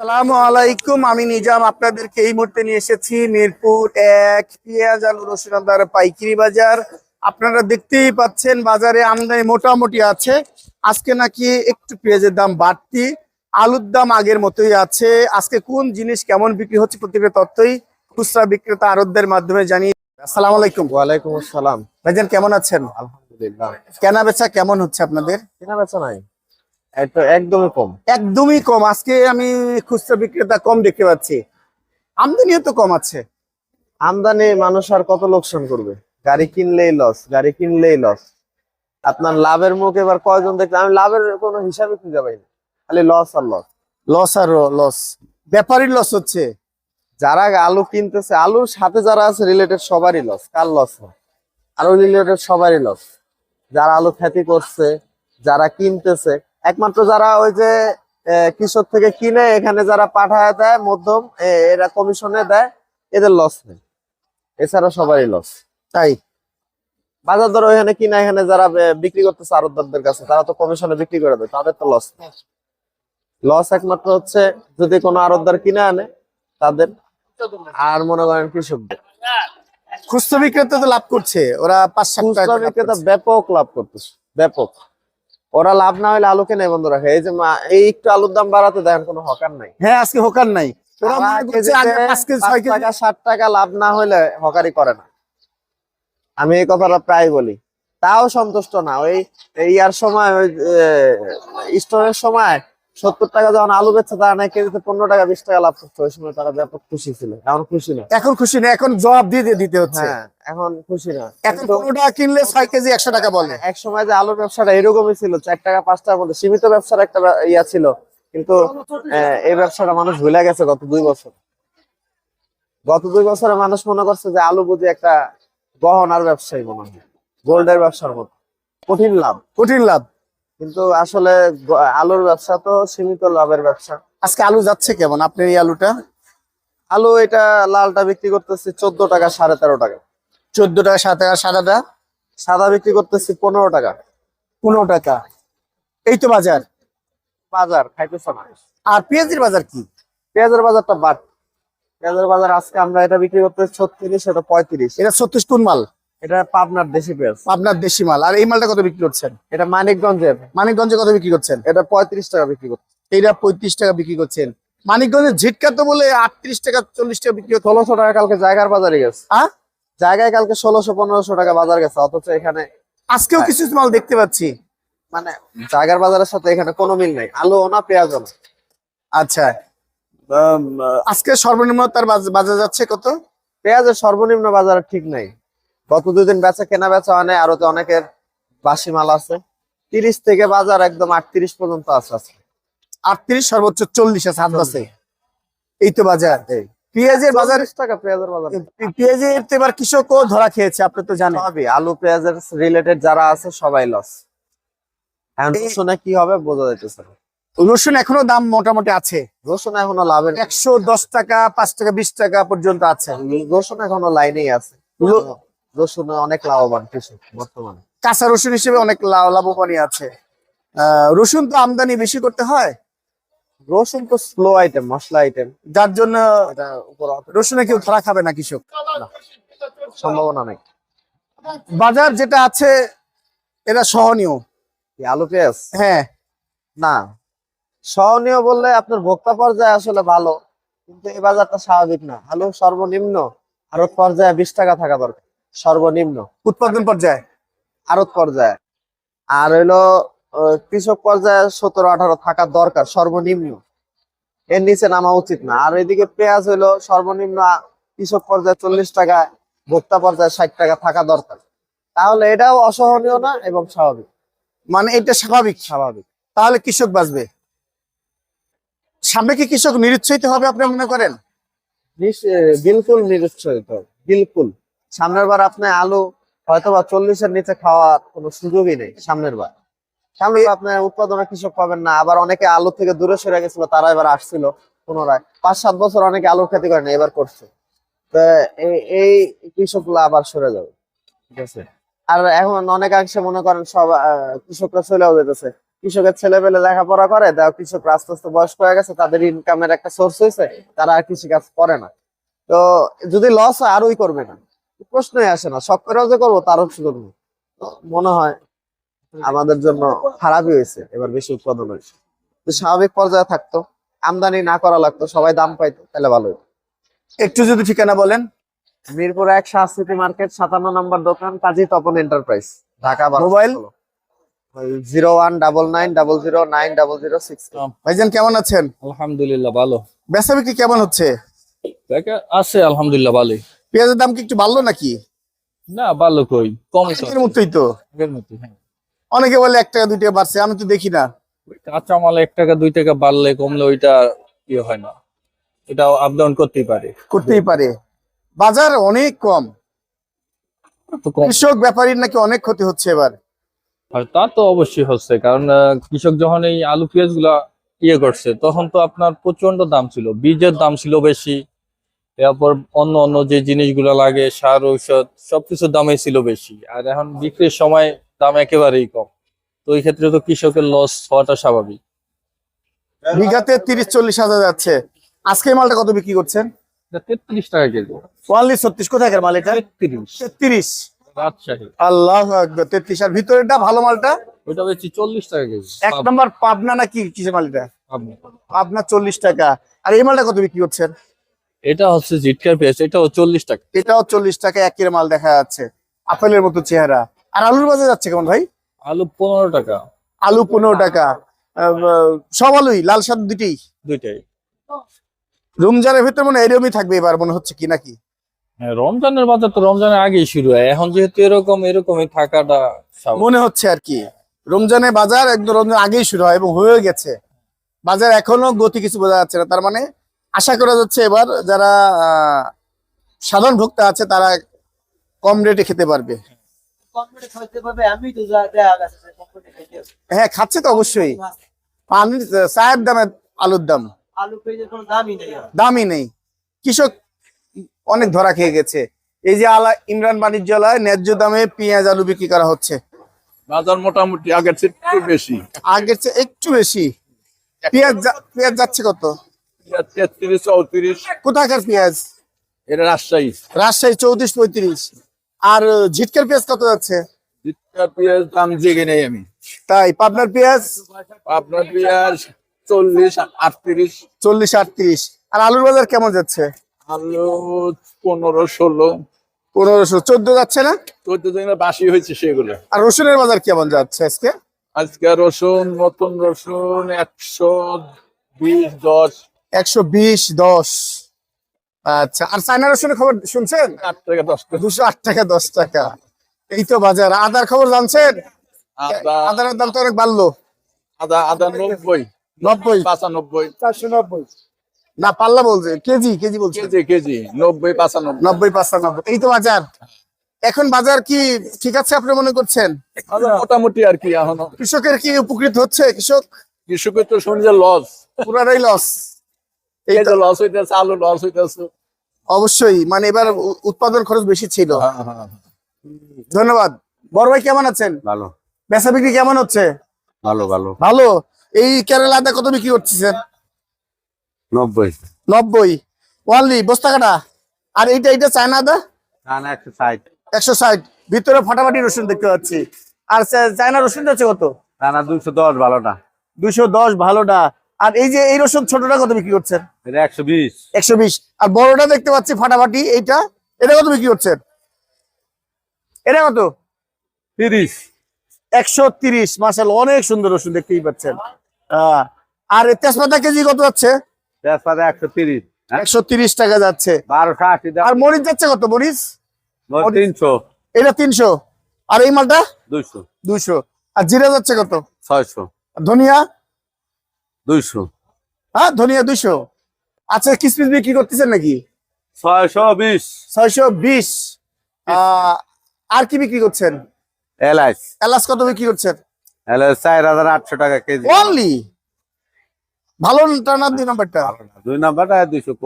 সালামু আলাইকুম আমি নিজাম। আপনাদেরকে এই মুহূর্তে নিয়ে এসেছি মিরপুর এক পেঁয়াজ আলু রসুন আদার পাইকারি বাজার। আপনারা দেখতেই পাচ্ছেন বাজারে আমদানি মোটামুটি আছে। আজকে নাকি একটু পেঁয়াজের দাম বাড়তি। আলুর দাম আগের মতোই আছে। আজকে কোন জিনিস কেমন বিক্রি হচ্ছে প্রত্যেকটা তথ্যই খুচরা বিক্রেতা আরবদের মাধ্যমে জানিয়ে আসসালামু আলাইকুম। ওয়ালাইকুম আসসালাম। ভাইজান কেমন আছেন? আলহামদুলিল্লাহ। কেনা বেচা কেমন হচ্ছে আপনাদের? কেনা বেচা নাই। একদমই কম। একদমই কম। আজকে আমি খুচরা বিক্রেতা কম দেখতে পাচ্ছি। আমদানিও তো কম আছে। আমদানি মানুষ আর কত লোকসান করবে? গাড়ি কিনলেই লস গাড়ি কিনলেই লস আপনার লাভের মুখ এবার কয়জন দেখলে? আমি লাভের কোনো হিসাবে খুঁজে পাই না খালি লস আর লস লস আর লস ব্যাপারই লস হচ্ছে। যারা আলু কিনতেছে আলুর সাথে যারা আছে রিলেটেড সবারই লস কার লস না আলু রিলেটেড সবারই লস যারা আলু খ্যাতি করছে যারা কিনতেছে একমাত্র যারা ওই যে কৃষক থেকে কিনে এখানে যারা পাঠায় দেয় মধ্যম এরা কমিশনে দেয় এদের লস নেই। এছাড়া সবারই লস তাই? বাজার দর ওইখানে কিনা এখানে যারা বিক্রি করতেছে আরতদারদের কাছে তারা তো কমিশনে বিক্রি করে দেয় তাদের তো লস লস একমাত্র হচ্ছে যদি কোনো আরতদার কিনে আনে তাদের আর মনে করেন কৃষকদের। খুচরা বিক্রেতা তো লাভ করছে ওরা পাঁচ সাত বিক্রেতা ব্যাপক লাভ করতেছে ব্যাপক। ওরা লাভ না হলে আলু কেনে বন্ধ রাখে? এই যে মা- এই একটু আলুর দাম বাড়াতে দেখেন কোনো হকার নাই। হ্যাঁ আজকে হকার নাই। ওরা মনে টাকা ষাট টাকা লাভ না হলে হকারি করে না। আমি এই কথাটা প্রায় বলি। তাও সন্তুষ্ট না। ওই ইয়ার সময় ওই স্টোরের সময় সত্তর টাকা যখন আলু বেচছে তারা নাকি কেজিতে পনেরো টাকা বিশ টাকা লাভ করছে ওই সময় তারা ব্যাপক খুশি ছিল। এখন খুশি না। এখন খুশি না এখন জবাব দিয়ে দিতে হচ্ছে। হ্যাঁ এখন খুশি না। এখন পনেরো টাকা কিনলে ছয় কেজি একশো টাকা বলে। এক সময় যে আলুর ব্যবসাটা এরকমই ছিল চার টাকা পাঁচ টাকার মধ্যে। সীমিত ব্যবসার একটা ইয়া ছিল। কিন্তু এই ব্যবসাটা মানুষ ভুলে গেছে গত দুই বছর। গত দুই বছরে মানুষ মনে করছে যে আলু বুঝি একটা গহনার ব্যবসায়ী মনে হয়। গোল্ডের ব্যবসার মতো। কঠিন লাভ। কঠিন লাভ। কিন্তু আসলে আলুর ব্যবসা তো সীমিত লাভের ব্যবসা। আজকে আলু যাচ্ছে কেমন? আপনার এই আলুটা? আলু এটা লালটা বিক্রি করতেছি চোদ্দ টাকা সাড়ে তেরো টাকা। চোদ্দ টাকা সাড়ে টাকা সাদাটা সাদা বিক্রি করতেছি পনেরো টাকা। পনেরো টাকা। এই তো বাজার। বাজার খাইতেছে না। আর পেঁয়াজের বাজার কি? পেঁয়াজের বাজারটা বাড় পেঁয়াজের বাজার আজকে আমরা এটা বিক্রি করতে ছত্রিশ এটা পঁয়ত্রিশ। এটা ছত্রিশ কোন মাল? এটা পাবনার দেশি পেঁয়াজ। আপনার দেশি মাল। আর এই মালটা কত বিক্রি করছেন? এটা মানিকগঞ্জের। মানিকগঞ্জে কত বিক্রি করছেন? এটা পঁয়ত্রিশ টাকা বিক্রি করতে এইটা পঁয়ত্রিশ টাকা বিক্রি করছেন। মানিকগঞ্জের ঝিটকা তো বলে আটত্রিশ টাকা চল্লিশ টাকা বিক্রি ষোলোশো টাকা কালকে জায়গার বাজারে গেছে। হ্যাঁ? জায়গায় কালকে ষোলোশো পনেরোশো টাকা বাজার গেছে। অথচ এখানে আজকেও কিছু মাল দেখতে পাচ্ছি। মানে জায়গার বাজারের সাথে এখানে কোনো মিল নাই। আলু না পেঁয়াজ না। আচ্ছা। আজকে সর্বনিম্ন তার বাজার যাচ্ছে কত? পেঁয়াজের সর্বনিম্ন বাজার ঠিক নাই। গত দুদিন বেচা কেনা বেচা হয় নাই আরও তো অনেকের বাসি মাল আছে। তিরিশ থেকে বাজার একদম আটত্রিশ পর্যন্ত আছে আজকে। আটত্রিশ সর্বোচ্চ চল্লিশ আছে হাত বাসে। এই তো বাজার। এই। পেঁয়াজের বাজার চল্লিশ টাকা পেঁয়াজের বাজার। পেঁয়াজের তো এবার কৃষকও ধরা খেয়েছে আপনি তো জানেন। আলু পেঁয়াজের রিলেটেড যারা আছে সবাই লস রসুনে কি হবে বোঝা যাইতেছে রসুন এখনও দাম মোটামুটি আছে। রসুন এখনও লাভের একশো দশ টাকা পাঁচ টাকা বিশ টাকা পর্যন্ত আছে। রসুন এখনও লাইনেই আছে। রসুন অনেক লাভবান কৃষক বর্তমানে। কাঁচা রসুন হিসেবে অনেক লাভ- লাভবানই আছে। আহ, রসুন তো আমদানি বেশি করতে হয়? রসুন তো স্লো আইটেম মশলা আইটেম যার জন্য রসুনে কেউ ধরা খাবে না কৃষক? সম্ভাবনা নেই। বাজার যেটা আছে এটা সহনীয়। আলু পেঁয়াজ? হ্যাঁ। না। সহনীয় বললে আপনার ভোক্তা পর্যায়ে আসলে ভালো কিন্তু এই বাজারটা স্বাভাবিক না। আলু সর্বনিম্ন আড়ত পর্যায়ে বিশ টাকা থাকা দরকার। সর্বনিম্ন। উৎপাদন পর্যায়ে? আড়ত পর্যায়ে। আর হইল কৃষক পর্যায়ে সতেরো আঠারো থাকা দরকার সর্বনিম্ন। এর নিচে নামা উচিত না। আর এদিকে পেঁয়াজ হইল সর্বনিম্ন কৃষক পর্যায়ে চল্লিশ টাকা ভোক্তা পর্যায়ে ষাট টাকা থাকা দরকার। তাহলে এটাও অসহনীয় না এবং স্বাভাবিক? মানে এটা স্বাভাবিক? স্বাভাবিক। তাহলে কৃষক বাঁচবে? সামনে কি কৃষক নিরুৎসাহিত হবে আপনি মনে করেন? বিলকুল নিরুৎসাহিত বিলকুল। সামনের বার আপনি আলু হয়তো বা চল্লিশের নিচে খাওয়ার কোনো সুযোগই নেই সামনের বার। সামনে আপনার উৎপাদনে কৃষক পাবেন না আবার অনেকে আলু থেকে দূরে সরে গেছিল তারা এবার আসছিল পুনরায়। পাঁচ সাত বছর অনেকে আলুর খেতে করে না এবার করছে। তো এই- এই কৃষকগুলো আবার সরে যাবে। ঠিক আছে। আর এখন অনেকাংশে মনে করেন সব কৃষকরা চলেও যেতেছে। কৃষকের ছেলে পেলে লেখাপড়া করে দেখ কৃষকরা আস্তে আস্তে বয়স্ক হয়ে গেছে তাদের ইনকামের একটা সোর্স হয়েছে তারা আর কৃষিকাজ করে না। তো যদি লস হয় আরোই করবে না। প্রশ্নই আসে না। শখ করেও যে করব তারও করব তো মনে হয় আমাদের জন্য খারাপই হয়েছে এবার বেশি উৎপাদন হয়েছে। তো স্বাভাবিক পর্যায়ে থাকতো। আমদানি না করা লাগতো সবাই দাম পাইতো তাহলে ভালো হতো একটু যদি ঠিকানা বলেন। মিরপুর এক শাহসিটি মার্কেট সাতান্ন নম্বর দোকান Kazi Tapan enterprise Dhaka mobile? Zero one double nine double zero nine double zero six ভাইজান কেমন আছেন? আলহামদুলিল্লাহ ভালো। বেচা বিক্রি কেমন হচ্ছে? আছে আলহামদুলিল্লাহ ভালোই। পেঁয়াজের দাম কি একটু বাড়লো নাকি? না ভালো কই? কম মতোই তো। হ্যাঁ। অনেকে বলে এক টাকা দুই টাকা বাড়ছে আমি তো দেখি না। কাঁচা মাল এক টাকা দুই টাকা বাড়লে কমলে ওইটা ইয়ে হয় না। এটা আপ ডাউন করতেই পারে। করতেই পারে। বাজার অনেক কম। কৃষক ব্যাপারীর নাকি অনেক ক্ষতি হচ্ছে এবার। আর তা তো অবশ্যই হচ্ছে কারণ কৃষক যখন এই আলু পেঁয়াজগুলা ইয়ে করছে তখন তো আপনার প্রচণ্ড দাম ছিল। বীজের দাম ছিল বেশি। এরপর অন্য অন্য যে জিনিসগুলো লাগে সার ঔষধ সবকিছুর দামই ছিল বেশি। আর এখন বিক্রির সময় দাম একেবারেই কম। তো এই ক্ষেত্রে তো কৃষকের লস হওয়াটা স্বাভাবিক। বিঘাতে তিরিশ চল্লিশ হাজার যাচ্ছে। আজকে মালটা কত বিক্রি করছেন? তেত্রিশ টাকা কেজি। ওয়ানলি ছত্রিশ কোথাকার মাল এটা? তেত্রিশ। তেত্রিশ। রাজশাহী। আল্লাহ আকবার তেত্রিশ। আর ভিতরেরটা ভালো মালটা? ওইটা বেশি চল্লিশ টাকা কেজি। এক নম্বর পাবনা নাকি কিসের মাল পাবনা। পাবনা চল্লিশ টাকা। আর এই মালটা কত বিক্রি করছেন? এটা হচ্ছে জিটকার পেঁয়াজ এটাও চল্লিশ টাকা। এটাও চল্লিশ টাকা একের মাল দেখা যাচ্ছে। আপেলের মতো চেহারা। আর আলুর বাজার যাচ্ছে কেমন ভাই? আলু পনেরো টাকা। আলু পনেরো টাকা। সব আলুই? লাল সাদা দুটি দুইটাই। রমজানের ভিতরে মনে এরকমই থাকবে এবার মনে হচ্ছে কি নাকি? হ্যাঁ রমজানের বাজার তো রমজানের আগেই শুরু হয়। এখন যেহেতু এরকম এরকমই থাকাটা মনে হচ্ছে আর কি। রমজানের বাজার একদম রমজান আগেই শুরু হয় এবং হয়ে গেছে। বাজার এখনও গতি কিছু বোঝা যাচ্ছে না তার মানে আশা করা যাচ্ছে এবার যারা আহ, সাধারণ ভোক্তা আছে তারা কম রেটে খেতে পারবে। হ্যাঁ খাচ্ছে তো অবশ্যই। পানির চায়ের দামে আলুর দাম। আলু দামই নেই আর। দামই নেই। কৃষক অনেক ধরা খেয়ে গেছে। এই যে আলা ইমরান বাণিজ্যালয় ন্যায্য দামে পেঁয়াজ আলু বিক্রি করা হচ্ছে। বাজার মোটামুটি আগের চেয়ে একটু বেশি। আগের চেয়ে একটু বেশি। পেঁয়াজ পেঁয়াজ যাচ্ছে কত? তেত্রিশ চৌত্রিশ। কোথাকার পেঁয়াজ? এটা রাজশাহী। রাজশাহী চৌত্রিশ পঁয়ত্রিশ। আর ঝিটকের পেঁয়াজ কত যাচ্ছে? জিটকা পেঁয়াজ দাম জেগে নেই আমি। তাই পাবনার পেঁয়াজ? আপনার পেঁয়াজ চল্লিশ আটত্রিশ। চল্লিশ আটত্রিশ। আর আলুর বাজার কেমন যাচ্ছে? আলু পনেরো ষোলো। পনেরোশো চোদ্দ যাচ্ছে না? চোদ্দ বাসি হয়েছে সেগুলো। আর রসুনের বাজার কেমন যাচ্ছে আজকে? আজকে রসুন নতুন রসুন একশো বিশ দশ। একশো বিশ দশ। আচ্ছা আর চায়না খবর শুনছেন? আট টাকা দশ টাকা। দুশো আট টাকা দশ টাকা। এই তো বাজার। আদার খবর জানছেন? আদার দাম তো অনেক বাড়লো। আদা আদা নব্বই। নব্বই? পাঁচানব্বই। চারশো নব্বই। না পাল্লা বলছে। কেজি কেজি বলছে। KG KG. নব্বই পাঁচানব্বই। নব্বই পাঁচানব্বই। এই তো বাজার। এখন বাজার কি ঠিক আছে আপনি মনে করছেন? মোটামুটি আর কি এখনও। কৃষকের কি উপকৃত হচ্ছে কৃষক? কৃষকের তো শুনছে লস। পুরাটাই লস। এই তো লস হইতেছে আলু লস হইতেছে। অবশ্যই মানে এবার উৎপাদন খরচ বেশি ছিল। হ্যাঁ, ধন্যবাদ। বড় ভাই কেমন আছেন? ভালো। বেচা বিক্রি কেমন হচ্ছে? ভালো ভালো। ভালো। এই কেরালা আদা কত বিক্রি করতেছেন? নব্বই। নব্বই। ওয়ানলি বস্তা কাটা? আর এইটা এইটা চায়না আদা? একশো ষাট। একশো ষাট। ভিতরে ফাটাফাটি রসুন দেখতে পাচ্ছি। আর চায়না রসুন যাচ্ছে কত? দুইশো দশ ভালোটা। দুইশো দশ ভালোটা। আর এই যে এই রসুন ছোটটা কত বিক্রি করছেন? এটা একশো বিশ। একশো বিশ। আর বড়টা দেখতে পাচ্ছি ফাটাফাটি এইটা এটা কত বিক্রি করছেন? এটা কত? তিরিশ। একশো তিরিশ মাসাল অনেক সুন্দর রসুন দেখতেই পাচ্ছেন। আর তেজপাতা কেজি কত যাচ্ছে? তেজপাতা একশো তিরিশ একশো তিরিশ টাকা যাচ্ছে। বারোশো আশি আর মরিচ যাচ্ছে কত মরিচ? তিনশো। এটা তিনশো। আর এই মালটা? দুইশো। দুইশো। আর জিরা যাচ্ছে কত? ছয়শো। আর ধনিয়া? দুইশো। হ্যাঁ ধনিয়া দুইশো। আচ্ছা কিসমিস বিক্রি করতেছেন নাকি? ছয়শো বিশ। ছয়শো বিশ। আর কি বিক্রি করছেন? এলাচ। এলাচ কত বিক্রি করছেন? এলাচ চার হাজার আটশো টাকা কেজি। অনলি ভালো না দুই নাম্বারটা? দুই নাম্বারটা দুইশো কম।